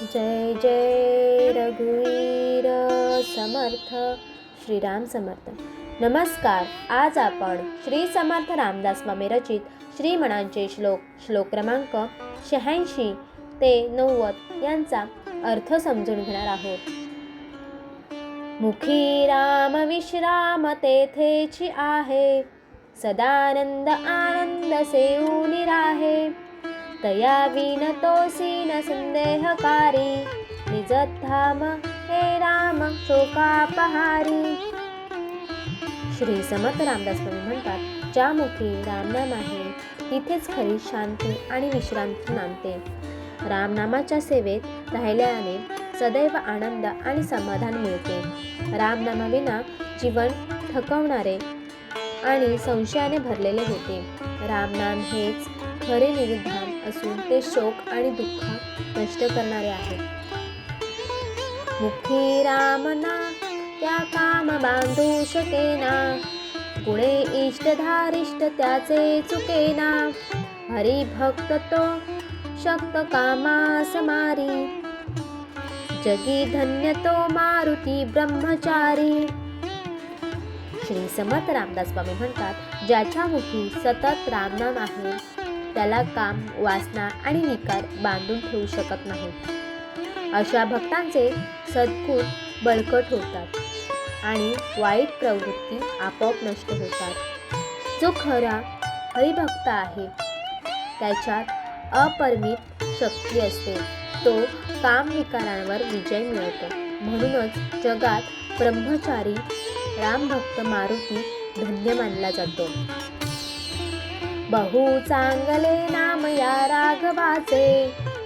जय जय रघुवीर समर्थ श्रीराम समर्थ. नमस्कार आज आपण श्री समर्थ रामदास स्वामी रचित श्रीमणांचे श्लोक श्लोक क्रमांक शहाऐंशी ते नव्वद यांचा अर्थ समजून घेणार आहोत. मुखी राम विश्राम तेथेची आहे. सदानंद आनंद सेऊनी राहे. तया विन तोसी न संदेहकारी। निज धाम हे राम शोकापहारी। श्री समर्थ रामदास स्वामी म्हणतात ज्या मुखी रामनाम आहे तिथेच खरी शांती आणि विश्रांती नांदते। रामनामाच्या सेवेत राहिल्याने सदैव आनंद आणि समाधान मिळते। रामनामाविना जीवन थकवणारे आणि संशयाने भरलेले होते। रामनाम हेच खरे निरुद्धान असून ते शोक आणि दुःख नष्ट करणारे आहे मुखी रामना त्या काम बांधू शकेना गुणे इष्ट धारिष्ट त्याचे चुकेना हरिभक्त तो शक्त कामास मारी. जगी धन्य तो मारुती ब्रह्मचारी. श्री समर्थ रामदास स्वामी म्हणतात ज्याच्या मुखी सतत रामनाम आहे त्याला काम वासना आणि विकार बांधून ठेवू शकत नाही अशा भक्तांचे सद्गुण बळकट होतात आणि वाईट प्रवृत्ती आपोआप नष्ट होतात. जो खरा हरिभक्त आहे त्याच्यात अपरिमित शक्ती असते. तो कामविकारांवर विजय मिळवतो. म्हणूनच जगात ब्रह्मचारी रामभक्त मारुती धन्य मानला जातो. बहु चांगले नाम या राघवाचे.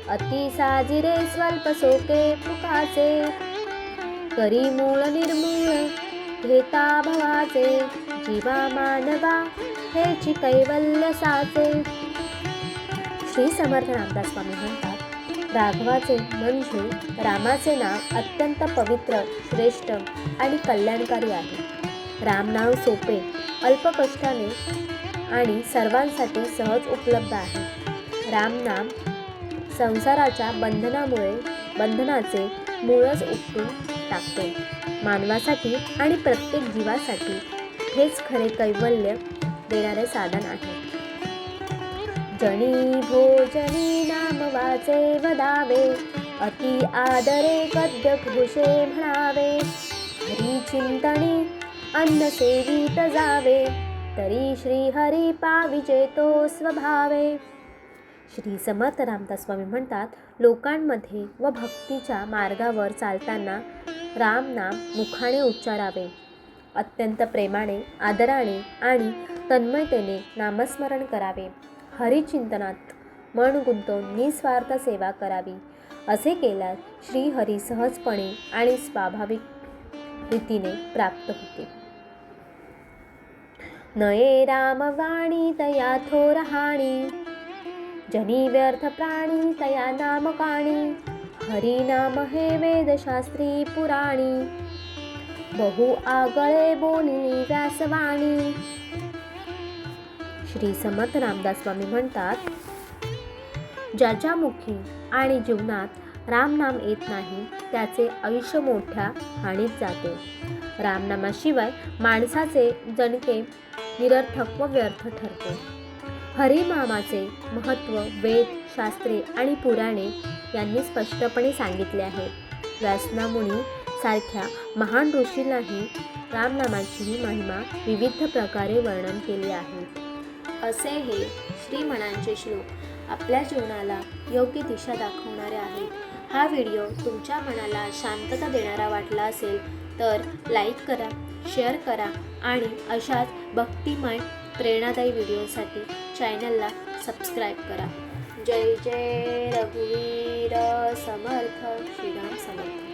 अति साजिरे स्वल्प सोके फुकाचे. करी मूळ निर्मूळ घेता भवाचे. जीवा मानवा हेची कैवल्य साचे. श्री समर्थ रामदास स्वामी म्हणतात राघवाचे म्हणजे रामाचे नाव अत्यंत पवित्र श्रेष्ठ आणि कल्याणकारी आहे. रामनाव सोपे अल्प कष्टाने आणि सर्वांसाठी सहज उपलब्ध आहे. रामनाम संसाराच्या बंधनामुळे बंधनाचे मूळच उपटून टाकतो. मानवासाठी आणि प्रत्येक जीवासाठी हेच खरे कैवल्य देणारे साधन आहे. जणी भोजनी नाम वाचे वदावे अति आदरे गद्य घोषे म्हणावे. हरी चिंतनी अन्न सेवित जावे. तरी श्री हरी स्वभावे. श्री समर्थ रामदास स्वामी म्हणतात लोकांमध्ये व भक्तीच्या मार्गावर चालताना राम नाम मुखाने उच्चारावे. अत्यंत प्रेमाने आदराने आणि तन्मयतेने नामस्मरण करावे. हरिचिंतनात मन गुंतवून निस्वार्थ सेवा करावी असे केल्यास श्रीहरी सहजपणे आणि स्वाभाविक रीतीने प्राप्त होते. नये रामवाणी तया थोर हाणी. जनी व्यर्थ प्राणी तया नामकाणी हरी नाम हे वेदशास्त्री पुराणी. बहु आगळे बोलिली व्यासवाणी. श्री समर्थ रामदास स्वामी म्हणतात ज्याच्या मुखी आणि जीवनात रामनाम येत नाही त्याचे आयुष्य मोठ्या हानीत जाते. रामनामाशिवाय माणसाचे जणके निरर्थक व व्यर्थ ठरते. हरिनामाचे महत्त्व वेद शास्त्रे आणि पुराणे यांनी स्पष्टपणे सांगितले आहे. व्यासनामुनी सारख्या महान ऋषींनाही रामनामाचीही महिमा विविध प्रकारे वर्णन केले आहे. असे हे श्रीमणांचे श्लोक आपल्या जीवनाला योग्य दिशा दाखवणारे आहेत. हा व्हिडिओ तुमच्या मनाला शांतता देणारा वाटला असेल तर लाईक करा शेअर करा आणि अशाच भक्तिमय प्रेरणादायी व्हिडिओसाठी चॅनलला सबस्क्राईब करा. जय जय रघुवीर समर्थ श्रीराम समर्थ.